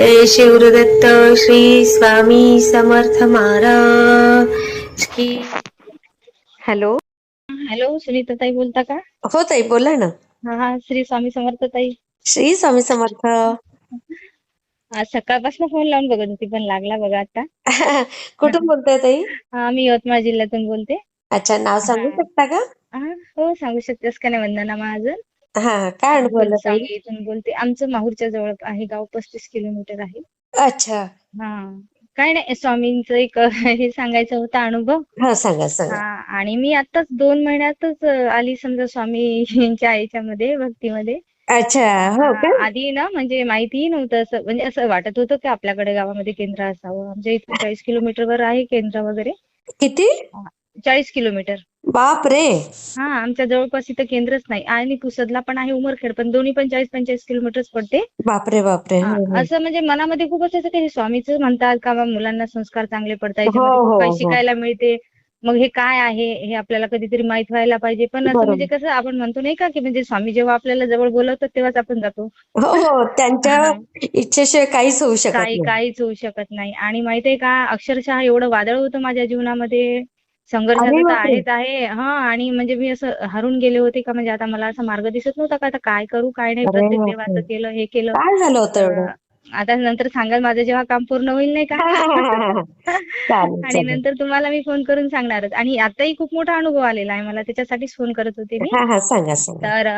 जय शिवदत्त श्री स्वामी समर्थ महाराज की. Hello. Hello Sunita ताई बोलता का? हो ताई बोला ना. हा हा श्री स्वामी समर्थ ताई. श्री स्वामी समर्थ. आज सकाळपासून फोन लावून बघत होती पण लागला बघा आता. कुठून बोलताय ताई? हा मी यवतमाळ जिल्ह्यातून बोलते. अच्छा नाव सांगू. शकता का? हा हो सांगू शकतेस का नाही वंदना महाजन? हा काय ताई इथून बोलते आमचं माहूरच्या जवळ आहे गाव पस्तीस किलोमीटर आहे. अच्छा. हा. काय नाही स्वामींचं एक हे सांगायचं होतं अनुभव. हा सांगा सांगा. हा आणि मी आताच दोन महिन्यातच अं, आली समजा स्वामींच्या याच्यामध्ये भक्तीमध्ये. अच्छा हो का? आधी ना म्हणजे माहितीही नव्हतं असं म्हणजे असं वाटत होतं की आपल्याकडे गावामध्ये केंद्र असावं. आमच्या इथून चाळीस किलोमीटरवर आहे केंद्र वगैरे. किती? चाळीस किलोमीटर. बाप रे! हा आमच्या जवळपास इथं केंद्रच नाही. आणि पुसदला पण आहे उमरखेड पण दोन्ही पण चाळीस पंचेचाळीस किलोमीटरच पडते. बापरे बापरे हा, हो, हो. असं म्हणजे मनामध्ये खूप असायचं की हे स्वामीच म्हणतात का बा मुलांना संस्कार चांगले पडतात याच्यामध्ये हो, खूप हो, काही हो. शिकायला मिळते. मग हे काय आहे हे आपल्याला कधीतरी माहीत व्हायला पाहिजे. पण असं बरोबर. म्हणजे कसं आपण म्हणतो नाही का की म्हणजे स्वामी जेव्हा आपल्याला जवळ बोलवतात तेव्हाच आपण जातो. हो हो त्यांच्या. इच्छेशिवाय काहीच होऊ शकत काही नाही. काहीच होऊ शकत नाही. आणि माहितीये का अक्षरशः एवढं वादळ होतं माझ्या जीवनामध्ये. संघर्षाचं अरे तर. आहेच आहे हा आणि म्हणजे मी असं हरून गेले होते का म्हणजे आता मला असा मार्ग दिसत नव्हता का आता काय करू काय नाही प्रत्येक. देवाचं केलं हे केलं काय झालं होतं एवढं आता नंतर सांगाल माझं जेव्हा काम पूर्ण होईल नाही का? आणि नंतर तुम्हाला मी फोन करून सांगणारच. आणि आताही खूप मोठा अनुभव आलेला आहे मला त्याच्यासाठीच फोन करत होते मी. हा हा सांगा तर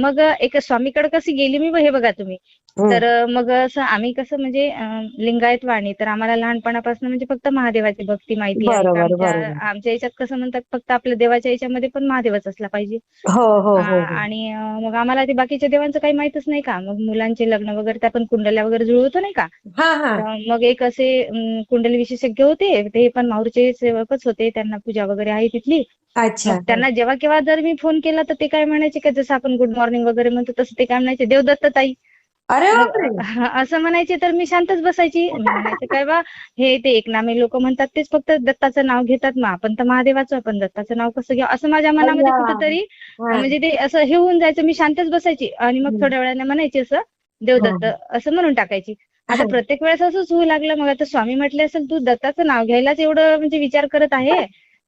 मग एक स्वामीकडे कशी गेली मी हे बघा तुम्ही. तर मग असं आम्ही कसं म्हणजे लिंगायत वाणी तर आम्हाला लहानपणापासून म्हणजे फक्त महादेवाची भक्ती माहिती आहे. आमच्या याच्यात कसं म्हणतात फक्त आपल्या देवाच्या याच्यामध्ये पण महादेवच असला पाहिजे. हो हो हो. आणि मग आम्हाला ते बाकीच्या देवांचं काही माहितच नाही का? मग मुलांचे लग्न वगैरे त्या पण कुंडल्या वगैरे जुळवतो नाही का? मग एक असे कुंडली विशेषज्ञ होते ते पण माहूरचे सेवकच होते त्यांना पूजा वगैरे आहे तिथली. अच्छा. त्यांना जेव्हा केव्हा जर मी फोन केला तर ते काय म्हणायचे का जसं आपण गुड मॉर्निंग वगैरे म्हणतो तसं ते काय म्हणायचे देवदत्त ताई. अरे असं म्हणायचे तर मी शांतच बसायची. म्हणायचे काय बा हे ते एकनामी लोक म्हणतात तेच फक्त दत्ताचं नाव घेतात मग आपण तर महादेवाचं आपण दत्ताचं नाव कसं घ्या असं माझ्या मनामध्ये. कुठंतरी. म्हणजे ते असं हे होऊन जायचं मी शांतच बसायची. आणि मग. थोड्या वेळाने म्हणायची असं देवदत्त असं म्हणून टाकायची. आता हा. प्रत्येक वेळेस असंच होऊ लागलं मग आता स्वामी म्हटले असेल तू दत्ताचं नाव घ्यायलाच एवढं म्हणजे विचार करत आहे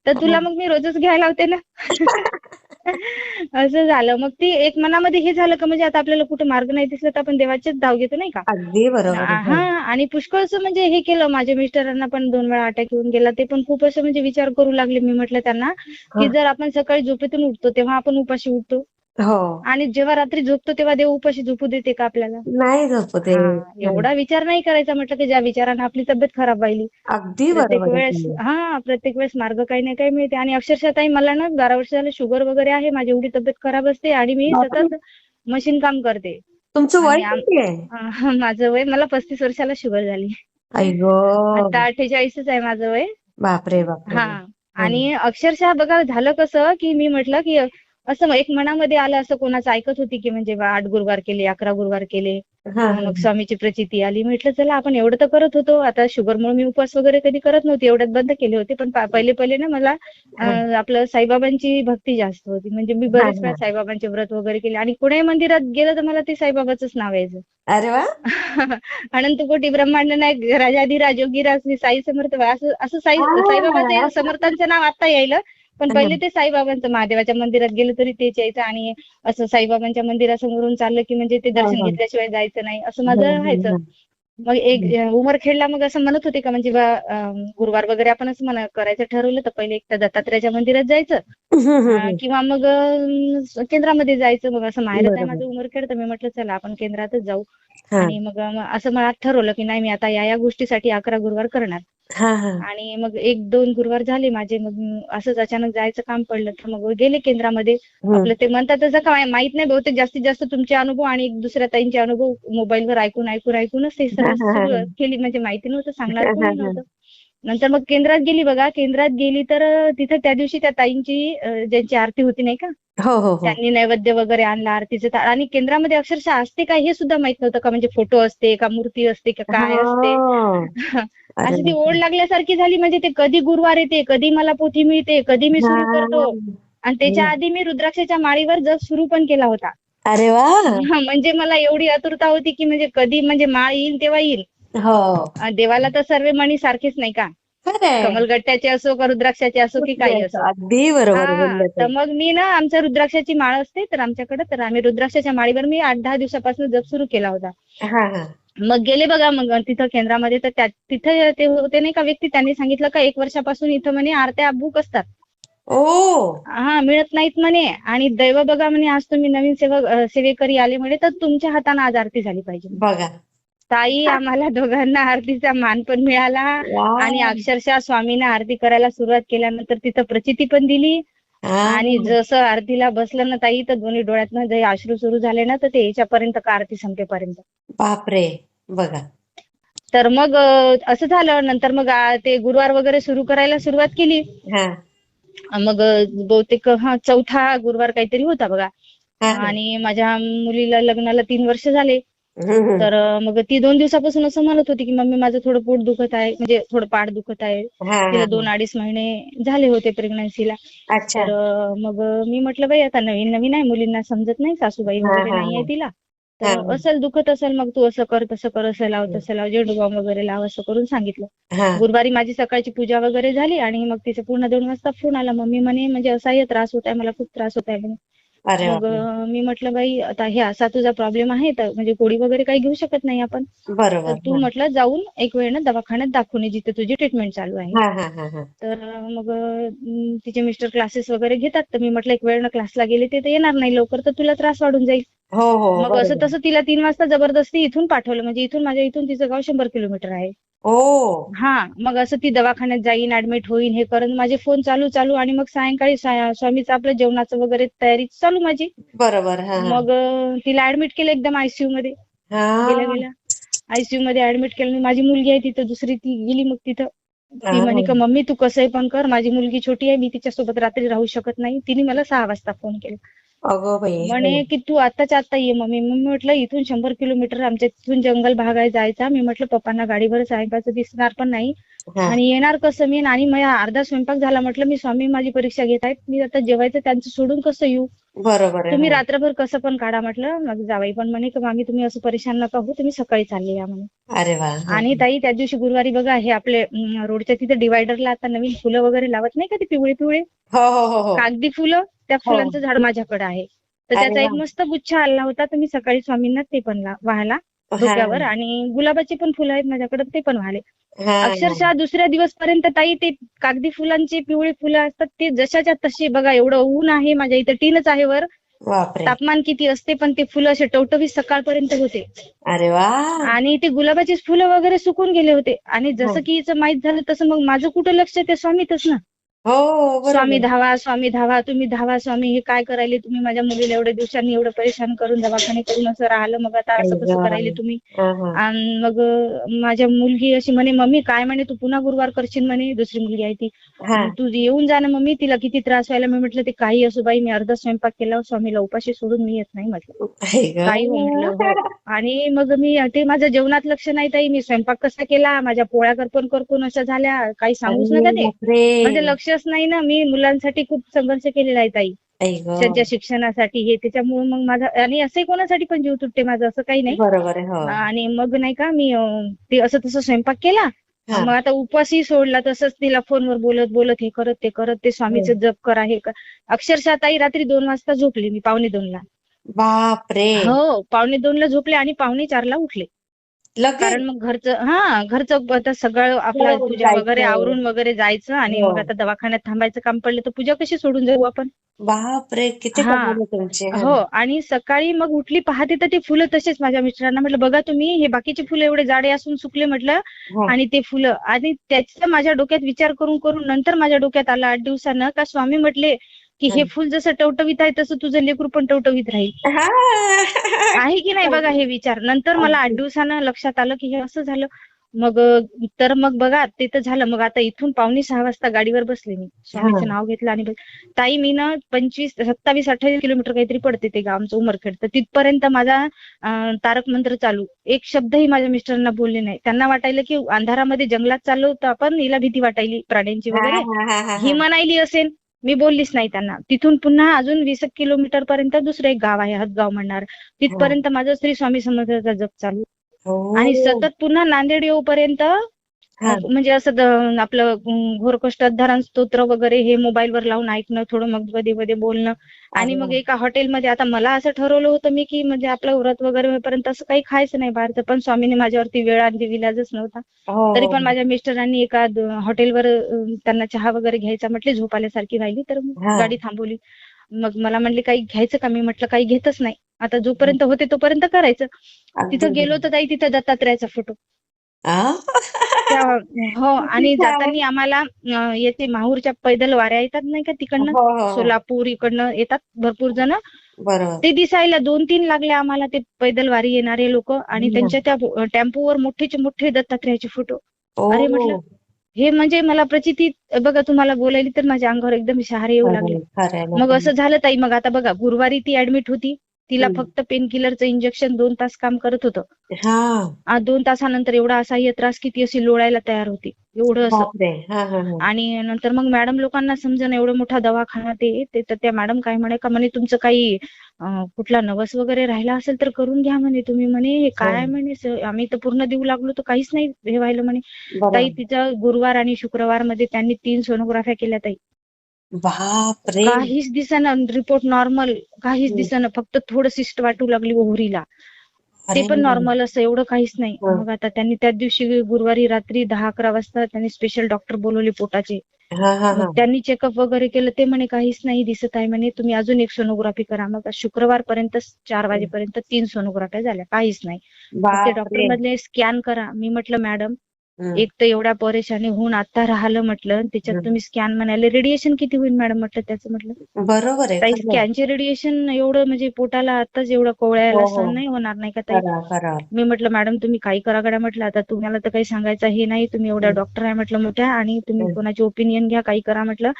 तर तुला मग मी रोजच घ्यायला लावते ना? असं झालं. मग ती एक मनामध्ये हे झालं का म्हणजे आता आपल्याला कुठे मार्ग नाही दिसला तर आपण देवाचेच धाव घेतो नाही का? अगदी बरोबर. हा. आणि पुष्कळसं म्हणजे हे केलं. माझ्या मिस्टरांना पण दोन वेळा अटॅक येऊन गेला. ते पण खूप असं म्हणजे विचार करू लागले. मी म्हटलं त्यांना की हा. जर आपण सकाळी झोपेतून उठतो तेव्हा आपण उपाशी उठतो. हो. आणि जेव्हा रात्री झोपतो तेव्हा देव उपाशी झोपू देते का आपल्याला? नाही झोपू दे हा, एवढा विचार नाही करायचा म्हटलं की ज्या विचाराने आपली तब्येत खराब व्हायली अगदी प्रत्येक बरोबर आहे वेळेस तुम्ही. हा प्रत्येक वेळेस मार्ग काही ना काही मिळते. आणि अक्षरशः ताई मला ना बारा वर्ष झाले शुगर वगैरे आहे माझी एवढी तब्येत खराब असते आणि मी बापरे. सतत मशीन काम करते. तुमचं वय आणि आम- किती आहे? अं, माझं वय मला पस्तीस वर्षाला शुगर झाली. आई गो. आता अठ्ठेचाळीसच आहे माझं वय. बापरे बापरे. हा आणि अक्षरशः बघा झालं कसं की मी म्हटलं की असं एक मनामध्ये आलं असं कोणाचं ऐकत होती की म्हणजे आठ गुरुवार केले अकरा गुरुवार केले. मग स्वामीची प्रचिती आली. म्हटलं चला आपण एवढं तर करत होतो. आता शुगरमुळे मी उपवास वगैरे कधी करत नव्हते एवढ्यात बंद केले होते. पण पहिले पहिले ना मला आपलं साईबाबांची भक्ती जास्त होती. म्हणजे मी बरेच वेळा. साईबाबांचे व्रत वगैरे केले. आणि कुठेही मंदिरात गेलं तर मला ते साईबाबाचंच नाव यायचं. अरे वा. अनंत कोटी ब्रह्मांड नायक राजाधिराज योगीराज श्री साई समर्थ असं असं साई. साईबाबाचे समर्थांचं नाव आता यायलं. पण पहिले ते साईबाबांचं महादेवाच्या मंदिरात गेलं तरी तेच यायचं आणि असं साईबाबांच्या मंदिरासमोरून चाललं की म्हणजे ते दर्शन हा, हा. घेतल्याशिवाय जायचं नाही असं हा, माझं हा, राहायचं हा. मग एक उमरखेडला मग असं म्हणत होते का म्हणजे गुरुवार वगैरे आपण असं म्हणा करायचं ठरवलं तर पहिले एक तर दत्तात्रयाच्या मंदिरात जायचं. किंवा मग केंद्रामध्ये जायचं. मग असं माहेरच आहे. माझं उमरखेड तर मी म्हटलं चला आपण केंद्रातच जाऊ. हा, आणि मग असं मला ठरवलं की नाही मी आता या या गोष्टीसाठी अकरा गुरुवार करणार. हा, हा. आणि मग एक दोन गुरुवार झाले माझे मग असंच अचानक जायचं काम पडलं तर मग गेले केंद्रामध्ये हम्म. आपलं ते म्हणतात तसं काय माहीत नाही बहुतेक जास्तीत जास्त तुमचे अनुभव आणि एक दुसऱ्या ताईंचे अनुभव मोबाईलवर ऐकून ऐकून ऐकूनच ते सर्व हा, हा, हा. केली म्हणजे माहिती नव्हतं सांगणार हा, कोणी हा. नव्हतं नंतर मग केंद्रात गेली बघा केंद्रात गेली तर तिथं त्या दिवशी त्या ताईंची ज्यांची आरती होती नाही का हो हो हो. त्यांनी नैवेद्य वगैरे आणला आरतीचं ता- आणि केंद्रामध्ये अक्षरशः असते काय हे सुद्धा माहीत नव्हतं का? म्हणजे फोटो असते का? मूर्ती असते का? काय असते? असं ती. ओढ लागल्यासारखी झाली म्हणजे ते कधी गुरुवार येते कधी मला पोथी मिळते कधी मी सुरू करतो. आणि त्याच्या आधी मी रुद्राक्षाच्या माळीवर जग सुरू पण केला होता. अरे वा. म्हणजे मला एवढी आतुरता होती की म्हणजे कधी म्हणजे माळ येईल तेव्हा येईल. हो. देवाला तर सर्व मणी सारखेच नाही का? कमलगट्ट्याचे असो का रुद्राक्षाचे असो की काही असो. अगदी बरोबर तर मग मी ना आमच्या रुद्राक्षाची माळ असते तर आमच्याकडे तर आम्ही रुद्राक्षाच्या माळीवर मी आठ दहा दिवसापासून जप सुरू केला होता. हा हा. मग गेले बघा मग तिथं केंद्रामध्ये तर तिथं ते होते नाही का व्यक्ती त्यांनी सांगितलं का एक वर्षापासून इथं म्हणे आरत्या बुक असतात. ओ! हा मिळत नाहीत म्हणे. आणि दैव बघा म्हणे आज तुम्ही नवीन सेवक सेवेकरी आले म्हणे तर तुमच्या हाताने आज आरती झाली पाहिजे बघा. ताई आम्हाला दोघांना आरतीचा मान पण मिळाला. आणि अक्षरशः स्वामींना आरती करायला सुरुवात केल्यानंतर तिथं प्रचिती पण दिली. आणि जसं आरतीला बसलं ना ताई तर दोन्ही डोळ्यातनं जे अश्रू सुरू झाले ना तर ते याच्यापर्यंत का आरती संपेपर्यंत. बापरे बघा. तर मग असं झालं. नंतर मग ते गुरुवार वगैरे सुरू करायला सुरुवात केली. मग बहुतेक हा चौथा गुरुवार काहीतरी होता बघा. आणि माझ्या मुलीला लग्नाला तीन वर्ष झाले. तर मग ती दोन दिवसापासून असं म्हणत होती की मम्मी माझं थोडं पोट दुखत आहे म्हणजे थोडं पाठ दुखत आहे. तिला दोन अडीच महिने झाले होते प्रेग्नन्सीला तर मग मी म्हटलं बाई आता नवीन नवीन आहे मुलींना समजत नाही सासूबाई वगैरे नाही आहे. तिला. तर. असेल दुखत असेल मग तू असं कर तसं कर असं लाव तसं लाव झेंडूबाम वगैरे लाव असं करून सांगितलं. गुरुवारी माझी सकाळची पूजा वगैरे झाली आणि मग तिचे पूर्ण दोन वाजता फोन आला. मम्मी म्हणे म्हणजे असाही त्रास होत आहे मला खूप त्रास होत आहे म्हणे. मग मी म्हटलं बाई आता हे असा तुझा प्रॉब्लेम आहे तर म्हणजे गोळी वगैरे काही घेऊ शकत नाही आपण. बरोबर तू म्हटलं जाऊन एक वेळ ना दवाखान्यात दाखवून ये जिथे तुझी ट्रीटमेंट चालू आहे. हा हा हा हा. तर मग तिचे मिस्टर क्लासेस वगैरे घेतात तर मी म्हटलं एक वेळ ना क्लासला गेले ते तर येणार नाही लवकर तर तुला त्रास वाढून जाईल. हो हो मग असं. तसं तिला तीन वाजता जबरदस्ती इथून पाठवलं म्हणजे इथून माझ्या इथून तिचं गाव शंभर किलोमीटर आहे. ओ हा मग असं ती दवाखान्यात जाईन ऍडमिट होईन हे करून माझे फोन चालू चालू आणि मग सायंकाळी सा- स्वामीचं आपलं जेवणाचं वगैरे तयारी चालू माझी. बरोबर हा हा. मग अं, तिला ऍडमिट केलं एकदम आयसीयू मध्ये. गेल्या हा. गेल्या आयसीयू मध्ये ऍडमिट केलं माझी मुलगी आहे तिथं दुसरी ती गेली मग तिथं. ती हा. म्हणे का मम्मी तू कसंही पण कर. माझी मुलगी छोटी आहे मी तिच्यासोबत रात्री राहू शकत नाही. तिने मला सहा वाजता फोन केला. अगो बाई. म्हणे की तू आत्ताच्या आत्ता ये मम्मी. मग म्हटलं इथून शंभर किलोमीटर आमच्या तिथून जंगल भाग आहे जायचा. मी म्हटलं पप्पांना गाडीवर सायंकाळचं दिसणार पण नाही. हा. आणि येणार कसं मी? आणि माझा अर्धा स्वयंपाक झाला म्हटलं मी स्वामी माझी परीक्षा घेत आहेत मी आता जेवायचं त्यांचं सोडून कसं येऊ? बरोबर आहे. तुम्ही हो. रात्रभर कसं पण काढा म्हटलं मग जावाई पण म्हणे की मामी तुम्ही असं परेशान नका हो तुम्ही सकाळी चालले या म्हणे. अरे वा. हा. आणि ताई त्या दिवशी गुरुवारी बघा हे आपले अं, रोडच्या तिथे डिवायडरला आता नवीन फुलं वगैरे लावत नाही का ते पिवळे पिवळे हो हो हो हो. कागदी फुलं? त्या हो. फुलांचं झाड माझ्याकडे आहे. तर अरे त्याचा एक वा. मस्त गुच्छ आला होता. तर मी सकाळी स्वामींना ते पण ला- वाहला हा, डोक्यावर. आणि गुलाबाची पण फुलं आहेत माझ्याकडे ते पण वाहले. हा, अक्षरशः दुसऱ्या दिवसपर्यंत ताई ते कागदी फुलांची पिवळी फुलं असतात ते जशाच्या तशी बघा एवढं ऊन आहे. माझ्या इथं टीनच आहे वर. बापरे. तापमान किती असते पण ते फुलं असे टवटवीत सकाळपर्यंत होते. अरे वा. आणि ते गुलाबाची फुलं वगैरे सुकून गेले होते. आणि हो. जसं की हिचं माहीत झालं तसं मग माझं कुठं लक्ष ते स्वामीतच ना. हो स्वामी बरोबर धावा स्वामी धावा तुम्ही धावा स्वामी हे काय करायले तुम्ही माझ्या मुलीला एवढ्या दिवसांनी एवढं परेशान करून दवाखाने करून असं राहिलं मग आता असं कसं. करायले तुम्ही हा, हा. आणि मग अं, माझ्या मुलगी अशी म्हणे मम्मी काय म्हणे तू पुन्हा गुरुवार करशील म्हणे दुसरी मुलगी आहे ती हा तू येऊन जा ना मम्मी तिला किती त्रास व्हायला मी म्हटलं ते काही असो बाई मी अर्धा स्वयंपाक केला स्वामीला उपाशी सोडून मी येत नाही म्हटलं. काही हो म्हटलं हो. आणि मग मी ते माझं जेवणात लक्ष नाही ताई मी स्वयंपाक कसा केला माझ्या पोळ्या करपून करपून अशा झाल्या काही सांगूच नका ते बापरे. म्हणजे लक्षच नाही ना मी मुलांसाठी खूप संघर्ष केलेला आहे ताई. त्यांच्या शिक्षणासाठी हे त्याच्यामुळे मग माझा आणि असंही कोणासाठी पण जीव तुटते माझं असं काही नाही. बरोबर हो. आणि मग नाही का मी ते असं तसं स्वयंपाक केला. हा. मग आता उपवासही सोडला तसंच तिला फोनवर बोलत बोलत हे करत ते करत ते स्वामीचं जप करा हे कर. अक्षरशः ताई रात्री दोन वाजता झोपले मी पावणे दोनला. बापरे. हो पावणे दोनला झोपले आणि पावणे चारला उठले. कारण मग घरचं हा घरचं आता सगळं आपलं हो, पूजा वगैरे. आवरून वगैरे जायचं आणि हो. मग आता दवाखान्यात थांबायचं काम पडलं तर पूजा कशी सोडून जाऊ आपण बापरे किती हा. तुमची हा. हो आणि सकाळी मग उठली पाहते तर ते फुलं तसेच माझ्या मिस्टरांना म्हटलं बघा तुम्ही हे बाकीचे फुलं एवढे जाडे असून सुकले म्हटलं हा. आणि ते फुलं आणि त्याचा माझ्या डोक्यात विचार करून करून नंतर माझ्या डोक्यात आला आठ दिवसानं का स्वामी म्हटले की हे. फुल जसं टवटवीत आहे तसं तुझं लेकरू पण टवटवीत राहील. आहे की नाही बघा हे विचार? नंतर मला आठ दिवसानं लक्षात आलं की हे असं झालं. मग तर मग बघा ते तर झालं. मग आता इथून पावणे सहा वाजता गाडीवर बसले मी. स्वामीचं. नाव घेतलं आणि ताई मी ना पंचवीस सत्तावीस अठ्ठावीस किलोमीटर काहीतरी पडते ते गाव आमचं उमरखेड. तर तिथपर्यंत माझा तारक मंत्र चालू. एक शब्दही माझ्या मिस्टरांना बोलले नाही. त्यांना वाटायलं की अंधारामध्ये जंगलात चाललो होतो आपण हिला भीती वाटायली प्राण्यांची वगैरे. हा. म्हणायली असेल मी बोललीच नाही त्यांना तिथून पुन्हा अजून वीस एक किलोमीटर पर्यंत दुसरं एक गाव आहे हदगाव म्हणणार तिथपर्यंत माझं श्री स्वामी समर्थाचा जप चालू हो. आणि सतत पुन्हा नांदेड येऊपर्यंत हा. म्हणजे असं आपलं अं, घोरकष्टोद्धारण स्तोत्र वगैरे हे मोबाईलवर लावून ऐकणं थोडं मग मध्ये मध्ये बोलणं. आणि मग. एका हॉटेलमध्ये आता मला असं ठरवलं होतं मी की म्हणजे आपलं व्रत वगैरे होईपर्यंत असं काही खायचं नाही बाहेरचं. पण स्वामीने माझ्यावरती वेळ आणि विलाजच नव्हता. हो, तरी. पण माझ्या मिस्टरांनी एका हॉटेलवर त्यांना चहा वगैरे घ्यायचा म्हटले झोप आल्यासारखी राहिली. तर. गाडी थांबवली. मग मला म्हणले काही घ्यायचं का? मी म्हटलं काही घेतच नाही. आता जोपर्यंत होते तोपर्यंत करायचं. तिथं गेलो तर ताई तिथं दत्तात्रयाचा फोटो. हो आणि. जाताना आम्हाला येते माहूरच्या पैदल वाऱ्या येतात नाही का तिकडनं हो, हो, हो. सोलापूर इकडनं येतात भरपूर जण ते दिसायला दोन तीन लागले आम्हाला ते पैदल वारी येणारे लोक आणि. त्यांच्या त्या टेम्पोवर मोठेचे मोठे दत्तात्रयाचे फोटो अरे म्हटलं, हे म्हणजे मला प्रचिती बघा तुम्हाला बोलायली तर माझ्या अंगावर एकदम शहारे येऊ लागले. मग असं झालं ताई मग आता बघा गुरुवारी ती ऍडमिट होती तिला. फक्त पेन किलरचं इंजेक्शन दोन तास काम करत होतं. हा. आ, दोन तासानंतर एवढा असह्य त्रास की ती अशी लोळायला तयार होती. एवढं असं. हा हा हा. आणि नंतर मग मॅडम लोकांना समजा एवढा मोठा दवाखाना ते ते तर त्या मॅडम काय म्हणे का म्हणे तुमचं काही कुठला नवस वगैरे राहिला असेल तर करून घ्या म्हणे तुम्ही म्हणे. हे काय हो. म्हणे आम्ही तर पूर्ण देऊ लागलो तर काहीच नाही हे व्हायला म्हणे. ताई तिचं गुरुवार आणि शुक्रवारमध्ये त्यांनी तीन सोनोग्राफ्या केल्या ताई. बापरे. काहीच दिसेना रिपोर्ट नॉर्मल काहीच. दिसेना फक्त थोडं सिस्ट वाटू लागली ओव्हरीला ते पण नॉर्मल असं एवढं काहीच नाही. मग आता त्यांनी त्या दिवशी गुरुवारी रात्री दहा अकरा वाजता त्यांनी स्पेशल डॉक्टर बोलवले पोटाचे. हा हा हा. मग त्यांनी चेकअप वगैरे केलं ते म्हणे काहीच नाही दिसत आहे म्हणे. तुम्ही अजून एक सोनोग्राफी करा. मग शुक्रवार पर्यंत चार वाजेपर्यंत तीन सोनोग्राफ्या झाल्या. काहीच नाही. ते डॉक्टर मधले स्कॅन करा. मी म्हटलं मॅडम. एक तर एवढ्या परेशानी होऊन आता राहिलं म्हटलं त्याच्यात. तुम्ही स्कॅन म्हणाले रेडिएशन किती होईल मॅडम म्हटलं त्याचं म्हटलं बरोबर आहे. स्कॅनचे रेडिएशन एवढं म्हणजे पोटाला आताच एवढं कोवळ्याला हो, हो. सहन नाही होणार नाही का ताई मी म्हटलं मॅडम तुम्ही काही करा गड्या म्हटलं आता तुम्हाला तर काही सांगायचं हे नाही तुम्ही एवढ्या. डॉक्टर आहे म्हटलं मोठ्या आणि तुम्ही. कोणाची ओपिनियन घ्या काही करा म्हटलं.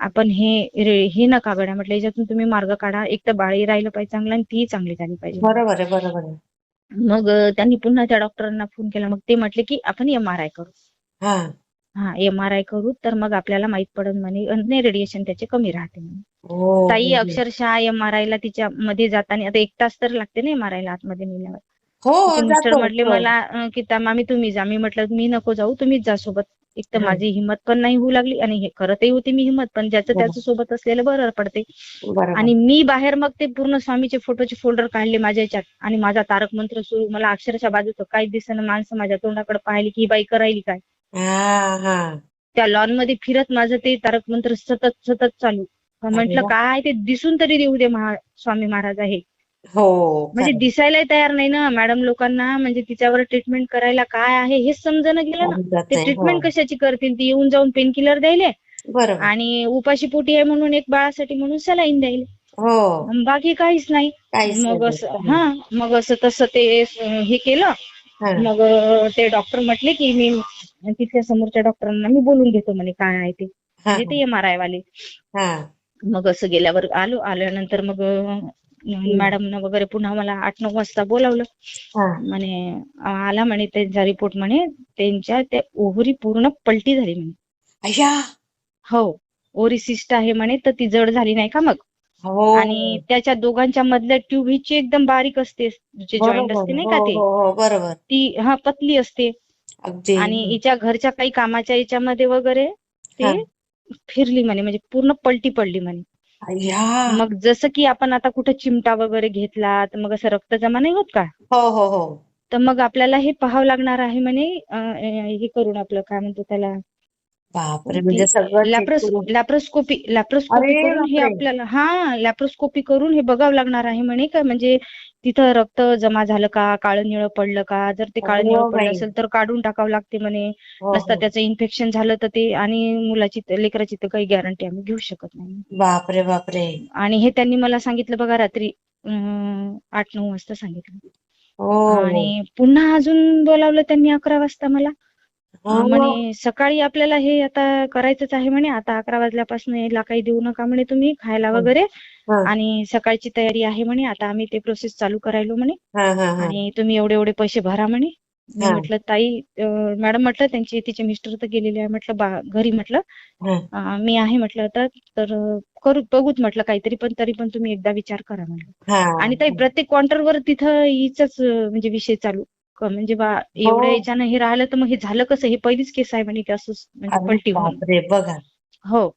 आपण हे हे नका गड्या म्हटलं याच्यातून तुम्ही मार्ग काढा एक तर बाळही राहिलं पाहिजे चांगलं आणि तीही चांगली झाली पाहिजे बरोबर आहे बरोबर आहे मग त्यांनी पुन्हा त्या डॉक्टरांना फोन केला. मग ते म्हटले की आपण एम आर आय करू. हा. हा एम आर आय करू तर मग आपल्याला माहीत पडेल म्हणे रेडिएशन त्याचे कमी राहते म्हणे. हो. ताई हो, अक्षरशः एम आर आय ला तिच्या मध्ये जाताना आता एक तास तर लागते ना एम आर आय ला आतमध्ये नेल्यावर हो मिस्टर म्हटले हो. मला की त्या मामी तुम्ही जा. मी म्हटलं मी नको जाऊ तुम्हीच जा सोबत. एक तर. माझी हिंमत पण नाही होऊ लागली आणि हे करतही होती मी हिंमत पण ज्याचं. त्याचं सोबत असलेलं बरं पडते. आणि मी बाहेर मग ते पूर्ण स्वामीचे फोटोचे फोल्डर काढले माझ्या याच्यात आणि माझा तारक मंत्र सुरू. मला अक्षरशः बाजूचं काही दिसेना माणसं माझ्या तोंडाकडे पाहिली की ही बाई करायली काय? त्या लॉनमध्ये फिरत माझं ते तारक मंत्र सतत सतत चालू. म्हटलं. काय ते दिसून तरी देऊ दे महा स्वामी महाराज आहे हो म्हणजे खरं. दिसायलाही तयार नाही ना मॅडम लोकांना म्हणजे तिच्यावर ट्रीटमेंट करायला काय आहे हेच समजणं गेलं ना समजत ते ट्रीटमेंट हो. कशाची करतील ती येऊन जाऊन पेन किलर द्यायले बरोबर आणि उपाशी पोटी आहे म्हणून एक बाळासाठी म्हणून सलाईन द्यायले हो अन बाकी काहीच नाही काहीच मग असं बोलत. हा मग असं तसं ते हे केलं हा. मग अं, ते डॉक्टर म्हटले की मी तिथल्या समोरच्या डॉक्टरांना मी बोलून घेतो म्हणे काय आहे ते हा, म्हणजे ते एम आर आय वाले हा. मग असं गेल्यावर आलो आल्यानंतर मग मॅडम वगैरे पुन्हा मला आठ नऊ वाजता बोलावलं. म्हणे आला म्हणे त्यांचा रिपोर्ट म्हणे त्यांच्या त्या ओव्हरी पूर्ण पलटी झाली म्हणे. हो ओरिसिस्ट आहे म्हणे तर ती जड झाली नाही का मग? हो. आणि त्याच्या दोघांच्या मधल्या ट्यूब हिची एकदम बारीक असते जे जॉईंट. असते नाही का हो, ते? हो, बरोबर. ती हा पतली असते. आणि हिच्या घरच्या काही कामाच्या याच्यामध्ये वगैरे. ते फिरली म्हणे म्हणजे पूर्ण पलटी पडली म्हणे. मग जसं की आपण आता कुठे चिमटा वगैरे घेतला तर मग असं रक्त जमा नाही होत का? हो हो हो. तर मग आपल्याला हे पाहावं लागणार आहे म्हणे अं, हे करून आपलं काय म्हणतो त्याला? बापरे म्हणजे सगळं लॅप्रोस करून- लॅप्रोस्कोपी लॅप्रोस्कोपी अरे करून हे बापरे. आपल्याला हा लॅप्रोस्कोपी करून हे बघावं लागणार आहे म्हणे का म्हणजे तिथं रक्त जमा झालं का काळं निळं पडलं का जर ते काळं निळं पडलं बाई. असेल तर काढून टाकावं लागते म्हणे हो, नसता हो. त्याचं इन्फेक्शन झालं तर ते आणि मुलाची लेकराची तर काही गॅरंटी आम्ही घेऊ शकत नाही बापरे बापरे आणि हे त्यांनी मला सांगितलं बघा रात्री अं, आठ नऊ वाजता सांगितलं हो आणि पुन्हा अजून बोलावलं त्यांनी अकरा वाजता मला हो. म्हणे सकाळी आपल्याला हे आता करायचंच आहे म्हणे आता अकरा वाजल्यापासून याला काही देऊ नका म्हणे तुम्ही खायला वगैरे. आणि सकाळची तयारी आहे म्हणे आता आम्ही ते प्रोसेस चालू करायलो म्हणे. आणि तुम्ही एवढे एवढे पैसे भरा म्हणे. मी. म्हटलं ताई मॅडम म्हटलं त्यांची तिचे मिस्टर तर गेलेले आहे म्हटलं घरी म्हटलं. मी आहे म्हटलं आता तर करू बघूत म्हटलं काहीतरी पण तरी पण तुम्ही एकदा विचार करा म्हटलं. आणि ताई प्रत्येक काउंटरवर तिथं हिचाच म्हणजे विषय चालू. म्हणजे बा एवढ्या याच्यानं हे राहिलं तर मग हे झालं कसं? हे पहिलीच केस आहे म्हणे की असं म्हणजे पलटी बघा. हो.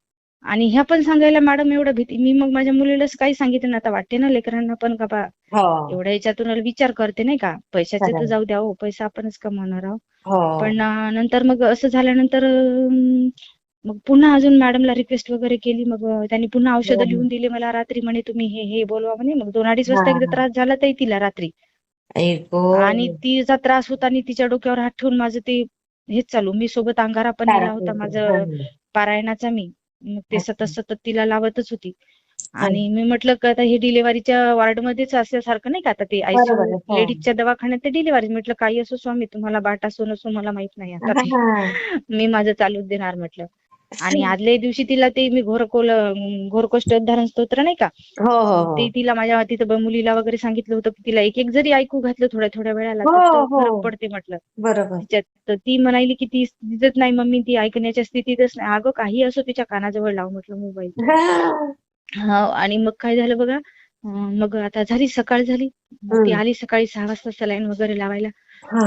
आणि ह्या पण सांगायला मॅडम एवढं भीती मी मग माझ्या मुलीलाच काही सांगितलं ना आता वाटते ना लेकरांना पण का बा हो. एवढ्या याच्यातून विचार करते नाही का? पैशाचे तर. जाऊ द्या हो पैसा आपणच कमावणार आहोत. हो. पण नंतर मग असं झाल्यानंतर मग पुन्हा अजून मॅडमला रिक्वेस्ट वगैरे केली. मग त्यांनी पुन्हा औषधं हो. लिहून दिले. मला रात्री म्हणे तुम्ही हे हे बोलवा म्हणे. मग दोन अडीच वाजता हा, एकदा हा. त्रास झाला ताई तिला रात्री. आणि तिचा त्रास होता आणि तिच्या डोक्यावर हात ठेवून माझं ते हेच चालू. मी सोबत अंगारा पण नेला होता माझं पारायणाचा मी. मग ते. सतत सतत तिला लावतच होती. आणि मी म्हटलं का आता हे डिलिव्हरीच्या वॉर्डमध्येच असल्यासारखं नाही का आता ते बरोबर आहे, आयसीयू हो. लेडीजच्या दवाखान्यात ते डिलिव्हरी. म्हटलं काही असो स्वामी तुम्हाला बाट असो नसो मला माहीत नाही आता. मी माझं चालूच देणार म्हटलं. आणि आदल्या दिवशी तिला ते मी घोरकोल घोरकोष्ट उद्धारण स्तोत्र नाही का? हो हो हो. ते तिला माझ्या तिथं मुलीला वगैरे सांगितलं होतं की तिला एक एक जरी ऐकू घातलं थोड्या थोड्या वेळाला हो, हो. फरक पडते म्हटलं. बरोबर. ती म्हणाली की ती दिसत नाही मम्मी ती ऐकण्याच्या स्थितीतच नाही. अगं काही असो तिच्या कानाजवळ लाव म्हटलं मोबाईल. हा. आणि मग काय झालं बघा? मग आता झाली सकाळ झाली. ती. आली सकाळी सहा वाजता सलाईन वगैरे लावायला.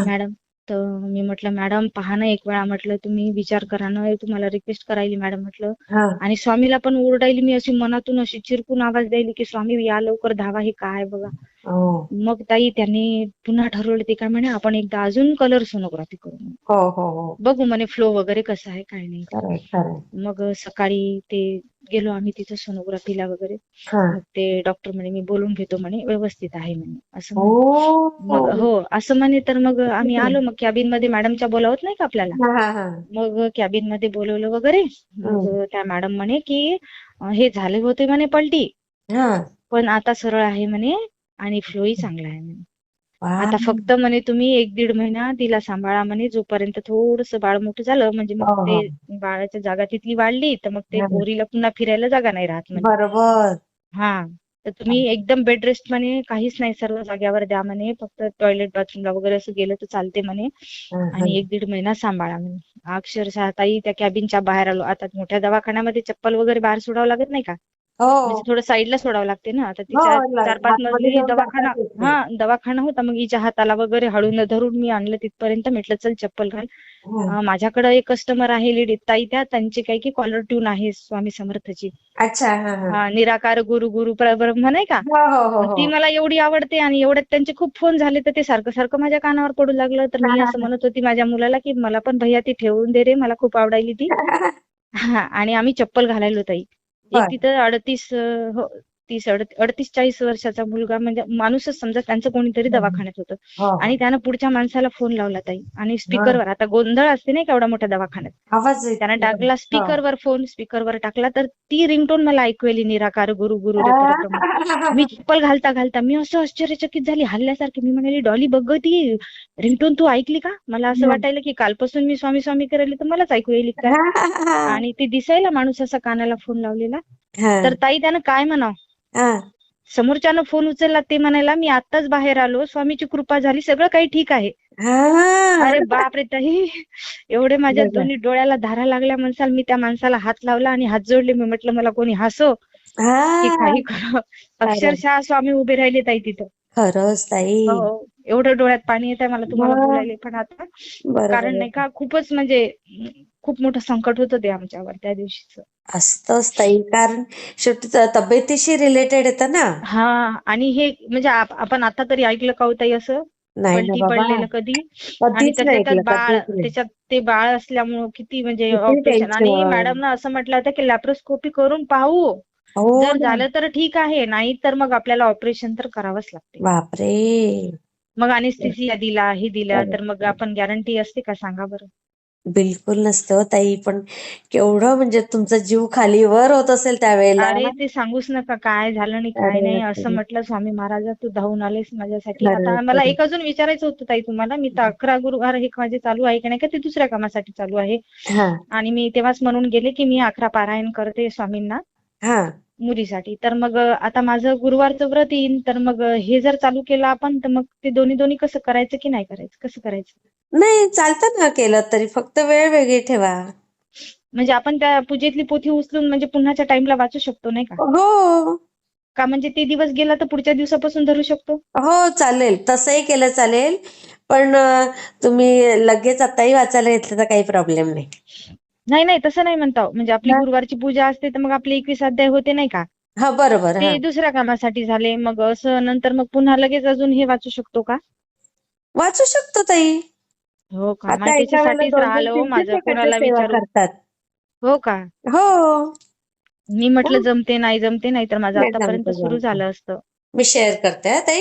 मॅडम तर मी म्हटलं मॅडम पहा ना एक वेळा म्हटलं तुम्ही विचार करा ना तुम्हाला रिक्वेस्ट करायली मॅडम म्हटलं. हा. आणि स्वामीला पण ओरडायली मी अशी मनातून अशी चिरकून आवाज द्यायली की स्वामी या लवकर धावा हे काय बघा. हो. मग ताई त्यांनी पुन्हा ठरवलं ते काय म्हणे आपण एकदा अजून कलर सोनोग्राफी करू. हो हो बघू म्हणे फ्लो वगैरे कसं आहे काय नाही. मग सकाळी ते गेलो आम्ही तिथं सोनोग्राफीला वगैरे. ते डॉक्टर म्हणे मी बोलून घेतो म्हणे व्यवस्थित आहे म्हणे. असं. हो मग हो असं म्हणे तर मग आम्ही आलो मग कॅबिनमध्ये मॅडमच्या बोलावत नाही का आपल्याला? मग कॅबिनमध्ये बोलवलं वगैरे. मग त्या मॅडम म्हणे की हे झाले होते म्हणे पलटी. पण आता सरळ आहे म्हणे आणि फ्लोही चांगला आहे म्हणे. आता फक्त म्हणे तुम्ही एक दीड महिना तिला सांभाळा म्हणे जोपर्यंत थोडस बाळ मोठं झालं म्हणजे मग हो, ते बाळाच्या जागा तिथली वाढली तर मग ते हा. पोरीला पुन्हा फिरायला जागा नाही राहत म्हणे. बरोबर. हा तर तुम्ही एकदम बेड रेस्ट म्हणे काहीच नाही सर्व जाग्यावर द्या म्हणे फक्त टॉयलेट बाथरूमला वगैरे असं गेलं तर चालते म्हणे. हा, हा. आणि एक दीड महिना सांभाळा म्हणे. अक्षरशः ताई त्या कॅबिनच्या बाहेर आलो. आता मोठ्या दवाखान्यामध्ये चप्पल वगैरे बाहेर सोडावं लागत नाही का? हो म्हणजे थोडं साईडला सोडावं लागते ना. आता हो, तिच्या चार पाच मजली दवाखाना. हा दवाखाना होता. मग हिच्या हाताला वगैरे हळून धरून मी आणलं तिथपर्यंत. म्हटलं चल चप्पल घाल. हा. माझ्याकडे एक कस्टमर आहे लेडी ताई त्या त्यांची काही की कॉलर ट्यून आहे स्वामी समर्थची. अच्छा हा हा. हा, निराकार गुरु गुरु परब्रह्म नाही का? हो हो हो हो ती मला एवढी आवडते आणि एवढ्यात त्यांचे खूप फोन झाले तर ते सारखं सारखं माझ्या कानावर पडू लागलं. तर मी हा, असं म्हणत होती माझ्या मुलाला की मला पण भैया ती ठेवून दे रे मला खूप आवडायली ती. हा आणि आम्ही चप्पल घालायलो ताई. एक तिथं अडतीस अं, हो तीस अडत- अडतीस चाळीस वर्षाचा मुलगा म्हणजे माणूसच समजा त्यांचं कोणीतरी. दवाखान्यात होतं. हो. आणि त्यानं पुढच्या माणसाला फोन लावला ताई आणि स्पीकरवर आता गोंधळ असते नाही का एवढ्या मोठ्या दवाखान्यात? आवाज. त्यानं टाकला. स्पीकरवर फोन स्पीकरवर टाकला. तर ती रिंगटोन मला ऐकू आली निराकार गुरु गुरु मी चप्पल घालता घालता मी असं आश्चर्यचकित झाली. हल्ल्यासारखी मी म्हणाली डॉली बघ ती रिंगटोन तू ऐकली का? मला असं. वाटायला की कालपासून मी स्वामी स्वामी करायली तर मलाच ऐकू येईल का? आणि ती दिसायला माणूस असा कानाला फोन लावलेला. तर ताई त्यानं काय म्हणावं हा. समोरच्यानं फोन उचलला ते म्हणायला मी आत्ताच बाहेर आलो स्वामीची कृपा झाली सगळं काही ठीक आहे हा. अरे बापरे ताई एवढे माझ्या. दोन्ही डोळ्याला धारा लागल्या म्हणसाल मी त्या माणसाला हात लावला आणि हात जोडले मी म्हटलं मला कोणी हसो की हा. काही करो अक्षरशः स्वामी उभे राहिले ताई तिथं खरंच ताई हो एवढं डोळ्यात पाणी येत आहे मला तुम्हाला. बोलायला पण आता कारण. नाही का खूपच म्हणजे खूप मोठं संकट होतं ते आमच्यावर त्या दिवशीच असतंच ताई. कारण शेवटी त- तब्येतीशी रिलेटेड येतं ना. हा आणि हे म्हणजे आप- आपण आता तरी ऐकलं का हो ताई असं? नाही ना पलटी बाबा. पडलेलं कधी? आणि कधीच नाही त्यात ऐकलं बाळ कधीच नाही. त्याच्यात ते बाळ असल्यामुळं किती म्हणजे किती ऑपरेशन. आणि tension. मॅडमनं असं म्हटलं होतं की लॅप्रोस्कोपी करून पाहू. हो जर ना. झालं तर ठीक आहे नाही तर मग आपल्याला ऑपरेशन तर करावंच लागते. बापरे. मग अनेस्थिसिया दिला हे दिला बरोबर. तर मग आपण गॅरंटी असते का? सांगा बरं. बिलकुल नसतं ताई पण केवढं म्हणजे तुमचा जीव खाली वर होत असेल त्यावेळेला. अरे ते सांगूच नका काय झालं आणि काय अरे नाही बापरे. असं म्हटलं स्वामी महाराजा तू धावून आलेस माझ्यासाठी. अरे आता मला बापरे. एक अजून विचारायचं होतं ताई तुम्हाला मी तर अकरा गुरुवार हे माझे चालू आहे की नाही का ते दुसऱ्या कामासाठी चालू आहे. हा. आणि मी तेव्हाच म्हणून गेले की मी अकरा पारायण करते स्वामींना हा. मुलीसाठी. तर मग आता माझं गुरुवारचं व्रत येईन तर मग हे जर चालू केलं आपण तर मग ते दोन्ही दोन्ही कसं करायचं की नाही करायचं? कसं करायचं? नाही चालतं ना केलं तरी. फक्त वेळ वेगळी ठेवा. म्हणजे आपण त्या पूजेतली पोथी उचलून म्हणजे पुन्हाच्या टाइमला वाचू शकतो नाही का? हो. का म्हणजे ते दिवस गेला तर पुढच्या दिवसापासून धरू शकतो? हो चालेल. तसंही केलं चालेल. पण अं, तुम्ही लगेच आताही वाचायला घेतलं तर काही प्रॉब्लेम नाही. नाही नाही तसं नाही म्हणता. म्हणजे आपली. गुरुवारची पूजा असते तर मग आपले एकवीस अध्याय होते नाही का? हा बरोबर. हा. ते दुसऱ्या कामासाठी झाले. मग असं नंतर मग पुन्हा लगेच अजून हे वाचू शकतो का? वाचू शकतो ताई. हो का? आता एका वेळेला त्याच्यासाठीच दोन राहिलं हो तीन माझं. कोणाला सेवा विचारू? करतात. हो का? हो. मी म्हटलं जमते नाही जमते नाही तर माझं नाही आतापर्यंत जमतं, सुरू जमतं. झालं असतं. मी शेअर करते हा ताई.